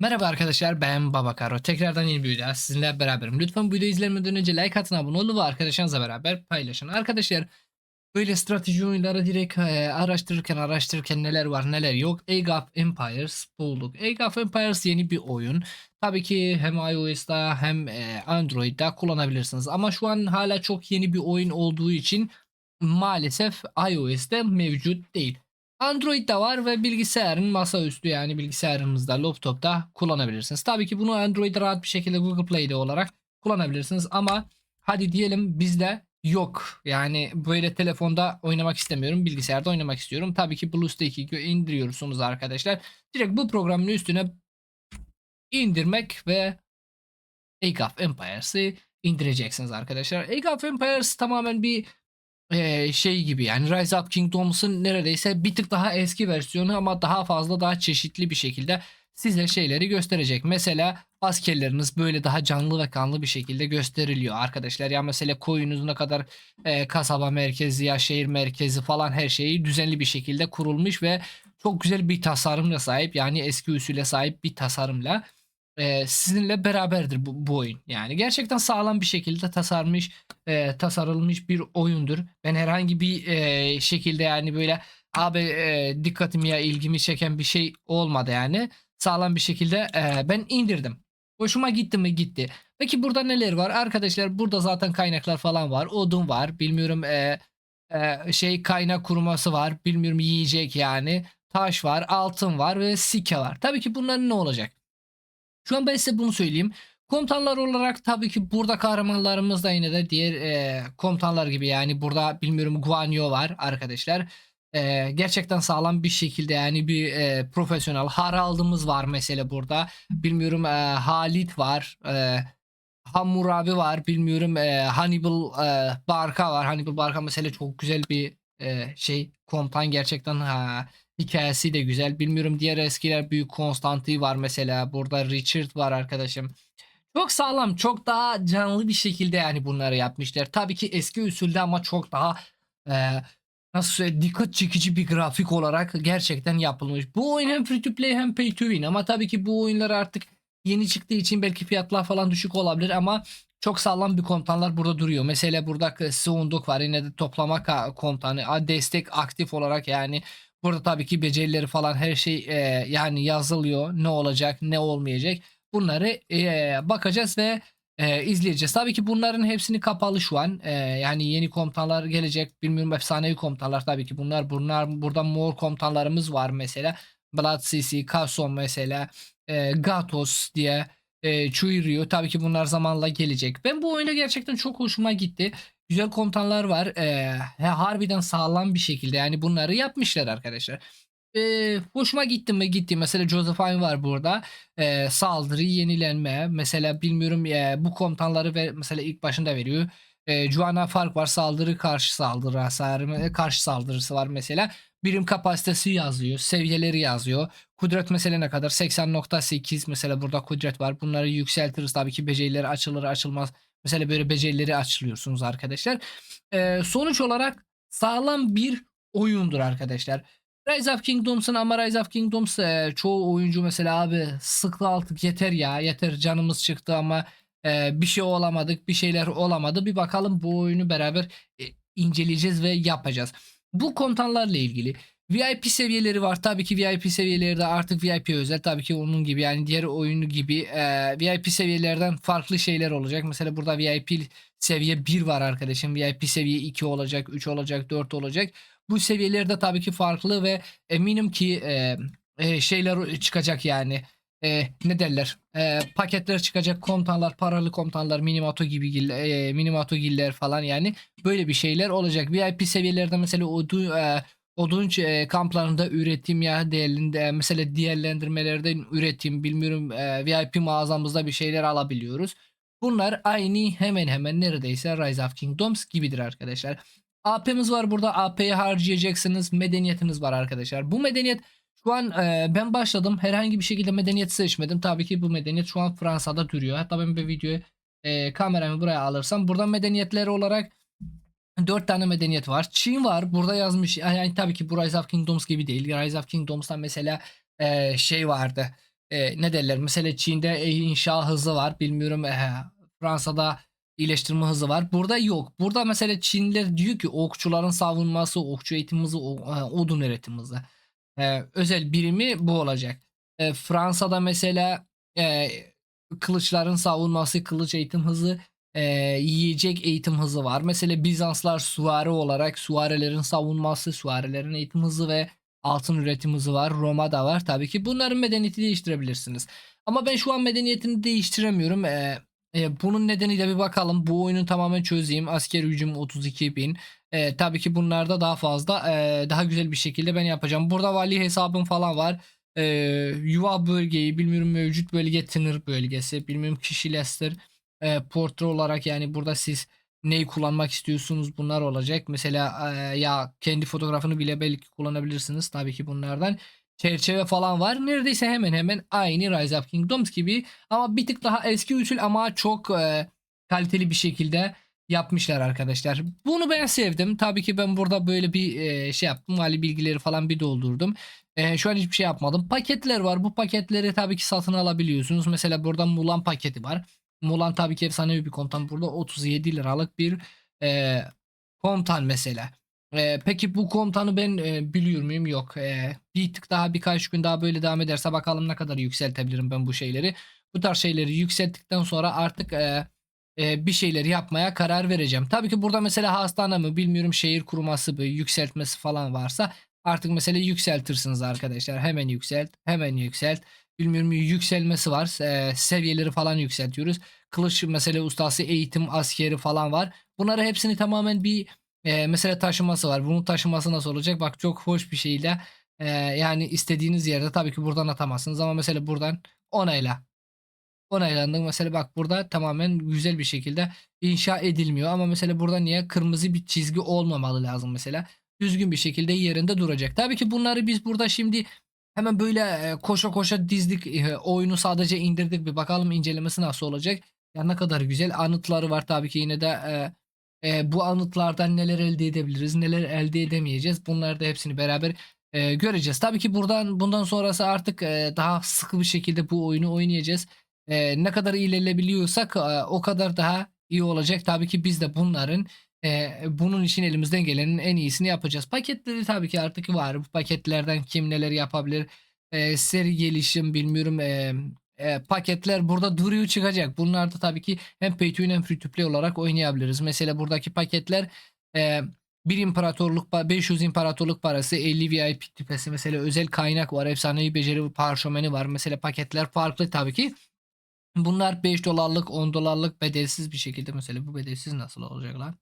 Merhaba arkadaşlar ben Babakaro. Tekrardan yeni bir videoda sizinle beraberim. Lütfen bu videoyu izlemeden önce like atın, abone olun ve arkadaşlarınızla beraber paylaşın. Arkadaşlar böyle strateji oyunları direkt e, araştırırken araştırırken neler var neler yok. Age of Empires bulduk. Age of Empires yeni bir oyun. Tabii ki hem iOS'ta hem e, Android'da kullanabilirsiniz. Ama şu an hala çok yeni bir oyun olduğu için maalesef iOS'te mevcut değil. Android'de var ve bilgisayarın masaüstü yani bilgisayarınızda, laptopta kullanabilirsiniz. Tabii ki bunu Android'de rahat bir şekilde Google Play'de olarak kullanabilirsiniz ama hadi diyelim bizde yok. Yani böyle telefonda oynamak istemiyorum, bilgisayarda oynamak istiyorum. Tabii ki BlueStack'i indiriyorsunuz arkadaşlar. Direkt bu programın üstüne indirmek ve Age of Empires'ı indireceksiniz arkadaşlar. Age of Empires tamamen bir eee, şey gibi yani Rise of Kingdoms'un neredeyse bir tık daha eski versiyonu ama daha fazla daha çeşitli bir şekilde size şeyleri gösterecek. Mesela askerleriniz böyle daha canlı ve kanlı bir şekilde gösteriliyor arkadaşlar. Ya mesela koyunuz ne kadar eee, kasaba merkezi ya şehir merkezi falan her şeyi düzenli bir şekilde kurulmuş ve çok güzel bir tasarımla sahip yani eski usule sahip bir tasarımla eee, sizinle beraberdir bu, bu oyun. Yani gerçekten sağlam bir şekilde tasarmış, eee, tasarılmış bir oyundur. Ben herhangi bir eee, şekilde yani böyle abi eee, dikkatimi ya ilgimi çeken bir şey olmadı yani. Sağlam bir şekilde eee, ben indirdim. Hoşuma gitti mi gitti. Peki burada neler var? Arkadaşlar burada zaten kaynaklar falan var. Odun var. Bilmiyorum eee, eee, şey kaynak kuruması var. Bilmiyorum yiyecek yani. Taş var, altın var ve sike var. Tabii ki bunların ne olacak? Şu an ben size bunu söyleyeyim. Komutanlar olarak tabii ki burada kahramanlarımız da yine de diğer e, komutanlar gibi yani burada bilmiyorum Guan Yu var arkadaşlar. E, gerçekten sağlam bir şekilde yani bir e, profesyonel Harald'ımız var mesela burada. Bilmiyorum e, Halit var. E, Hammurabi var. Bilmiyorum e, Hannibal e, Barca var. Hannibal Barca mesela çok güzel bir e, şey komutan gerçekten ha, hikayesi de güzel. Bilmiyorum diğer eskiler Büyük Konstantin var mesela. Burada Richard var arkadaşım. Çok sağlam, çok daha canlı bir şekilde yani bunları yapmışlar. Tabii ki eski usulde ama çok daha e, nasıl söyleyeyim dikkat çekici bir grafik olarak gerçekten yapılmış. Bu oyun hem free to play hem pay to win ama tabii ki bu oyunlar artık yeni çıktığı için belki fiyatlar falan düşük olabilir ama çok sağlam bir komutanlar burada duruyor. Mesela burada Sunduk var yine de toplama komutanı destek aktif olarak yani burada tabii ki becerileri falan her şey e, yani yazılıyor ne olacak ne olmayacak bunları e, bakacağız ve e, izleyeceğiz. Tabii ki bunların hepsini kapalı şu an. E, yani yeni komutanlar gelecek. Bilmiyorum efsanevi komutanlar tabii ki bunlar. Bunlar burada mor komutanlarımız var mesela. Blood CC, Kason mesela. E, Gatos diye. E, Chuiryu. Tabii ki bunlar zamanla gelecek. Ben bu oyuna gerçekten çok hoşuma gitti. Güzel komutanlar var. E, harbiden sağlam bir şekilde yani bunları yapmışlar arkadaşlar. E, hoşuma gitti mi gitti. Mesela Josephine var burada e, saldırı yenilenme mesela bilmiyorum e, bu komutanları ve mesela ilk başında veriyor. E, Juana fark var saldırı karşı saldırı hasarı e, karşı saldırısı var mesela. Birim kapasitesi yazıyor, seviyeleri yazıyor. Kudret mesela ne kadar? 80.8 mesela burada kudret var. Bunları yükseltiriz tabii ki becerileri açılır açılmaz. Mesela böyle becerileri açılıyorsunuz arkadaşlar. E, sonuç olarak sağlam bir oyundur arkadaşlar. Rise of Kingdoms'un ama Rise of Kingdoms e, çoğu oyuncu mesela abi sıktı artık yeter ya yeter canımız çıktı ama e, bir şey olamadık bir şeyler olamadı bir bakalım bu oyunu beraber e, inceleyeceğiz ve yapacağız. Bu komutanlarla ilgili VIP seviyeleri var tabii ki VIP seviyeleri de artık VIP özel tabii ki onun gibi yani diğer oyunu gibi e, VIP seviyelerden farklı şeyler olacak. Mesela burada VIP seviye 1 var arkadaşım VIP seviye 2 olacak 3 olacak 4 olacak. Bu seviyelerde tabii ki farklı ve eminim ki e, e, şeyler çıkacak yani. E, ne derler? E, paketler çıkacak komutanlar, paralı komutanlar, minimato gibi e, minimato giller falan yani böyle bir şeyler olacak. VIP seviyelerde mesela odu, e, odunç e, kamplarında üretim ya değerlinde mesela diğerlendirmelerden üretim bilmiyorum e, VIP mağazamızda bir şeyler alabiliyoruz. Bunlar aynı hemen hemen neredeyse Rise of Kingdoms gibidir arkadaşlar. AP'miz var burada. AP'yi harcayacaksınız. Medeniyetiniz var arkadaşlar. Bu medeniyet şu an e, ben başladım. Herhangi bir şekilde medeniyet seçmedim. Tabii ki bu medeniyet şu an Fransa'da duruyor. Hatta ben bir videoyu e, kameramı buraya alırsam buradan medeniyetler olarak 4 tane medeniyet var. Çin var. Burada yazmış. Yani tabii ki bu Rise of Kingdoms gibi değil. Rise of Kingdoms'tan mesela e, şey vardı. e, ne derler mesela Çin'de inşa hızı var bilmiyorum e, Fransa'da iyileştirme hızı var. Burada yok. Burada mesela Çinliler diyor ki okçuların savunması, okçu eğitim e, odun üretim. E, özel birimi bu olacak. E, Fransa'da mesela e, kılıçların savunması, kılıç eğitim hızı, e, yiyecek eğitim hızı var. Mesela Bizanslar süvari olarak süvarilerin savunması, süvarilerin eğitim hızı ve altın üretim hızı var. Roma'da var. Tabii ki bunların medeniyeti değiştirebilirsiniz. Ama ben şu an medeniyetini değiştiremiyorum. E, e, bunun nedeni de bir bakalım. Bu oyunu tamamen çözeyim. Asker gücüm 32 bin. E, tabii ki bunlarda daha fazla e, daha güzel bir şekilde ben yapacağım. Burada vali hesabım falan var. E, yuva bölgeyi bilmiyorum mevcut bölge tınır bölgesi. Bilmiyorum kişileştir. E, portre olarak yani burada siz neyi kullanmak istiyorsunuz bunlar olacak. Mesela e, ya kendi fotoğrafını bile belki kullanabilirsiniz. Tabii ki bunlardan çerçeve falan var. Neredeyse hemen hemen aynı Rise of Kingdoms gibi ama bir tık daha eski usul ama çok e, kaliteli bir şekilde yapmışlar arkadaşlar. Bunu ben sevdim. Tabii ki ben burada böyle bir e, şey yaptım. Mali bilgileri falan bir doldurdum. E, şu an hiçbir şey yapmadım. Paketler var. Bu paketleri tabii ki satın alabiliyorsunuz. Mesela burada Mulan paketi var. Mulan tabii ki efsanevi bir komutan. Burada 37 liralık bir e, komutan mesela. E, peki bu komutanı ben e, biliyor muyum? Yok. E, bir tık daha birkaç gün daha böyle devam ederse bakalım ne kadar yükseltebilirim ben bu şeyleri. Bu tarz şeyleri yükselttikten sonra artık e, e, bir şeyleri yapmaya karar vereceğim. Tabii ki burada mesela hastane mi bilmiyorum şehir kuruması bir yükseltmesi falan varsa artık mesela yükseltirsiniz arkadaşlar. Hemen yükselt, hemen yükselt. Bilmiyorum yükselmesi var. E, seviyeleri falan yükseltiyoruz. Kılıç mesela ustası, eğitim, askeri falan var. Bunları hepsini tamamen bir e, mesela taşıması var. Bunun taşıması nasıl olacak? Bak çok hoş bir şeyle e, yani istediğiniz yerde tabii ki buradan atamazsınız ama mesela buradan onayla onaylandı. Mesela bak burada tamamen güzel bir şekilde inşa edilmiyor. Ama mesela burada niye kırmızı bir çizgi olmamalı lazım mesela. Düzgün bir şekilde yerinde duracak. Tabii ki bunları biz burada şimdi hemen böyle e, koşa koşa dizdik. E, oyunu sadece indirdik. Bir bakalım incelemesi nasıl olacak. Ya ne kadar güzel anıtları var tabii ki yine de e, e, bu anıtlardan neler elde edebiliriz, neler elde edemeyeceğiz. Bunları da hepsini beraber e, göreceğiz. Tabii ki buradan bundan sonrası artık e, daha sıkı bir şekilde bu oyunu oynayacağız. Eee, ne kadar ilerleyebiliyorsak eee, o kadar daha iyi olacak. Tabii ki biz de bunların eee, bunun için elimizden gelenin en iyisini yapacağız. Paketleri tabii ki artık var. Bu paketlerden kim neler yapabilir? Eee, seri gelişim bilmiyorum. eee, eee, paketler burada duruyor çıkacak. Bunlar da tabii ki hem pay to hem free to play olarak oynayabiliriz. Mesela buradaki paketler eee, bir imparatorluk pa- 500 imparatorluk parası 50 VIP tipesi mesela özel kaynak var efsanevi beceri parşömeni var mesela paketler farklı tabii ki Bunlar 5 dolarlık 10 dolarlık bedelsiz bir şekilde mesela bu bedelsiz nasıl olacak lan?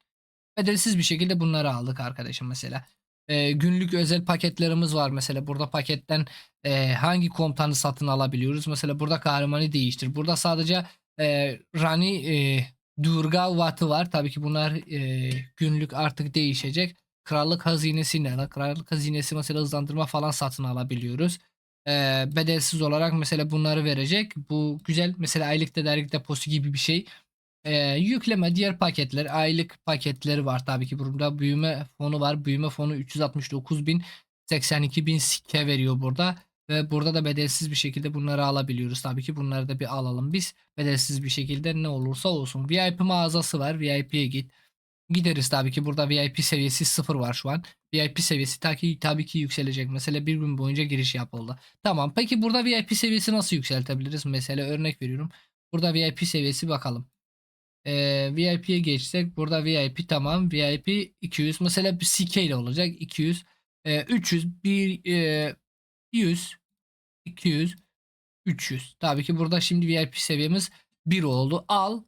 Bedelsiz bir şekilde bunları aldık arkadaşım mesela. Ee, günlük özel paketlerimiz var mesela burada paketten e, hangi komutanı satın alabiliyoruz? Mesela burada kahramanı değiştir. Burada sadece e, Rani e, Durga Vatı var. Tabii ki bunlar e, günlük artık değişecek. Krallık hazinesi ne? Krallık hazinesi mesela hızlandırma falan satın alabiliyoruz e, bedelsiz olarak mesela bunları verecek. Bu güzel. Mesela aylık tedarik deposu gibi bir şey. E, yükleme diğer paketler aylık paketleri var tabii ki burada büyüme fonu var. Büyüme fonu 369 bin 82 bin sikke veriyor burada. Ve burada da bedelsiz bir şekilde bunları alabiliyoruz. Tabii ki bunları da bir alalım biz. Bedelsiz bir şekilde ne olursa olsun. VIP mağazası var. VIP'ye git. Gideriz tabii ki burada VIP seviyesi sıfır var şu an. VIP seviyesi tabii ki, tabii ki yükselecek. Mesela bir gün boyunca giriş yapıldı. Tamam peki burada VIP seviyesi nasıl yükseltebiliriz? Mesela örnek veriyorum. Burada VIP seviyesi bakalım. Ee, VIP'ye geçsek burada VIP tamam. VIP 200 mesela bir CK ile olacak. 200 e, 300 bir e, 100 200 300. Tabii ki burada şimdi VIP seviyemiz 1 oldu. Al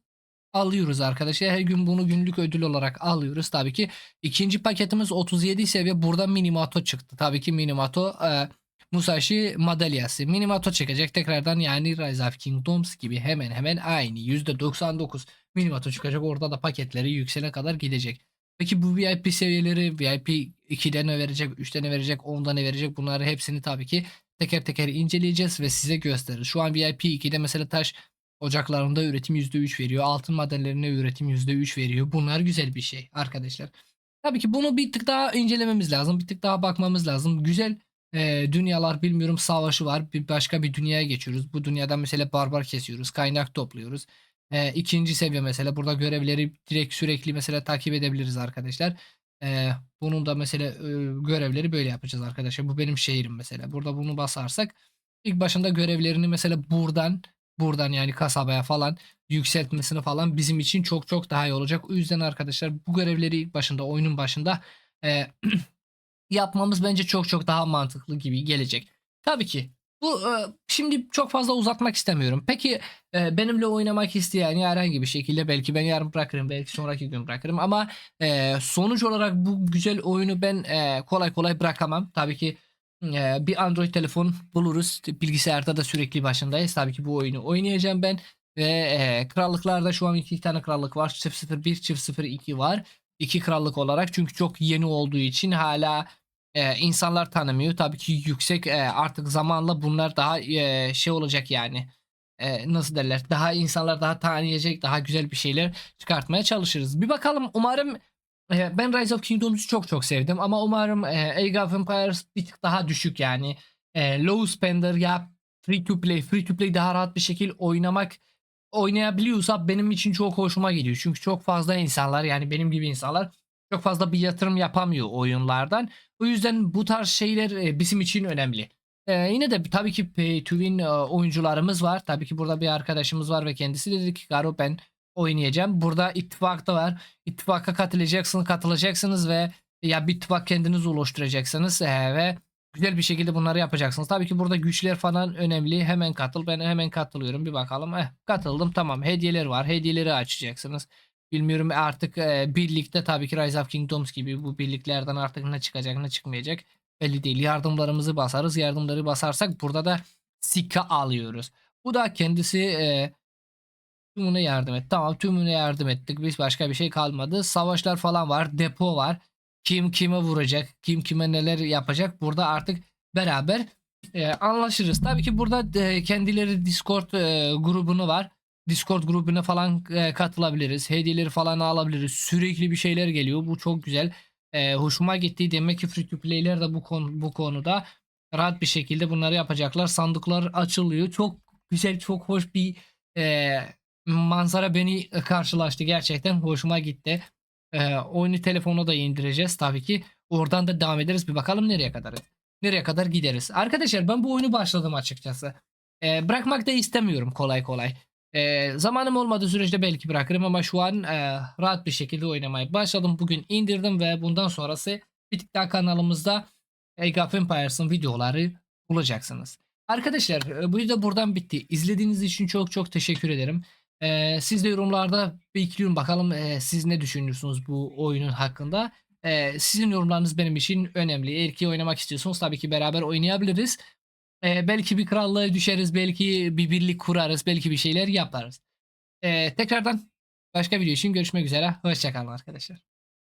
alıyoruz arkadaşlar. Her gün bunu günlük ödül olarak alıyoruz. Tabii ki ikinci paketimiz 37 seviye. Burada Minimato çıktı. Tabii ki Minimato e, Musashi madalyası. Minimato çıkacak tekrardan yani Rise of Kingdoms gibi hemen hemen aynı. %99 Minimato çıkacak. Orada da paketleri yüksene kadar gidecek. Peki bu VIP seviyeleri VIP 2'de ne verecek, 3'te ne verecek, 10'da ne verecek bunları hepsini tabii ki teker teker inceleyeceğiz ve size gösteririz. Şu an VIP 2'de mesela taş Ocaklarında üretim %3 veriyor. Altın madenlerine üretim %3 veriyor. Bunlar güzel bir şey arkadaşlar. Tabii ki bunu bir tık daha incelememiz lazım. Bir tık daha bakmamız lazım. Güzel e, dünyalar bilmiyorum savaşı var. Bir başka bir dünyaya geçiyoruz. Bu dünyadan mesela barbar kesiyoruz. Kaynak topluyoruz. E, ikinci seviye mesela burada görevleri direkt sürekli mesela takip edebiliriz arkadaşlar. E, bunun da mesela e, görevleri böyle yapacağız arkadaşlar. Bu benim şehrim mesela. Burada bunu basarsak ilk başında görevlerini mesela buradan buradan yani kasabaya falan yükseltmesini falan bizim için çok çok daha iyi olacak. O yüzden arkadaşlar bu görevleri ilk başında oyunun başında e, yapmamız bence çok çok daha mantıklı gibi gelecek. Tabii ki bu e, şimdi çok fazla uzatmak istemiyorum. Peki e, benimle oynamak isteyen herhangi bir şekilde belki ben yarın bırakırım belki sonraki gün bırakırım ama e, sonuç olarak bu güzel oyunu ben kolay kolay bırakamam. Tabii ki bir Android telefon buluruz. Bilgisayarda da sürekli başındayız. Tabii ki bu oyunu oynayacağım ben. Ve krallıklarda şu an iki tane krallık var. 001, 002 var. İki krallık olarak çünkü çok yeni olduğu için hala e, insanlar tanımıyor. Tabii ki yüksek e, artık zamanla bunlar daha e, şey olacak yani. E, nasıl derler? Daha insanlar daha tanıyacak, daha güzel bir şeyler çıkartmaya çalışırız. Bir bakalım umarım e, ben Rise of Kingdoms'u çok çok sevdim ama umarım e, Age of Empires bir tık daha düşük yani. E, low spender ya free to play, free to play daha rahat bir şekilde oynamak oynayabiliyorsa benim için çok hoşuma gidiyor. Çünkü çok fazla insanlar yani benim gibi insanlar çok fazla bir yatırım yapamıyor oyunlardan. O yüzden bu tarz şeyler e, bizim için önemli. E, yine de tabii ki pay to win e, oyuncularımız var. Tabii ki burada bir arkadaşımız var ve kendisi dedi ki Garo ben oynayacağım. Burada ittifak da var. İttifaka katılacaksınız, katılacaksınız ve ya bir ittifak kendiniz oluşturacaksınız e, ve güzel bir şekilde bunları yapacaksınız. Tabii ki burada güçler falan önemli. Hemen katıl. Ben hemen katılıyorum. Bir bakalım. Eh, katıldım. Tamam. Hediyeler var. Hediyeleri açacaksınız. Bilmiyorum artık e, birlikte tabii ki Rise of Kingdoms gibi bu birliklerden artık ne çıkacak ne çıkmayacak belli değil. Yardımlarımızı basarız. Yardımları basarsak burada da sika alıyoruz. Bu da kendisi e, tümüne yardım et. Tamam tümüne yardım ettik. Biz başka bir şey kalmadı. Savaşlar falan var. Depo var. Kim kime vuracak? Kim kime neler yapacak? Burada artık beraber e, anlaşırız. Tabii ki burada e, kendileri Discord e, grubunu var. Discord grubuna falan e, katılabiliriz. Hediyeleri falan alabiliriz. Sürekli bir şeyler geliyor. Bu çok güzel. E, hoşuma gitti. Demek ki free to play'ler de bu konu bu konuda rahat bir şekilde bunları yapacaklar. Sandıklar açılıyor. Çok güzel, çok hoş bir e, manzara beni karşılaştı. Gerçekten hoşuma gitti. E, oyunu telefona da indireceğiz tabii ki. Oradan da devam ederiz. Bir bakalım nereye kadar. Nereye kadar gideriz. Arkadaşlar ben bu oyunu başladım açıkçası. E, bırakmak da istemiyorum kolay kolay. E, zamanım olmadığı sürece belki bırakırım ama şu an e, rahat bir şekilde oynamaya başladım. Bugün indirdim ve bundan sonrası bir tık daha kanalımızda Age of Empires'ın videoları bulacaksınız. Arkadaşlar e, bu video buradan bitti. İzlediğiniz için çok çok teşekkür ederim. E, siz de yorumlarda bekliyorum bakalım e, siz ne düşünüyorsunuz bu oyunun hakkında. E, sizin yorumlarınız benim için önemli. Eğer ki oynamak istiyorsanız tabii ki beraber oynayabiliriz. Ee, belki bir krallığa düşeriz, belki bir birlik kurarız, belki bir şeyler yaparız. Ee, tekrardan başka video için görüşmek üzere. Hoşçakalın arkadaşlar.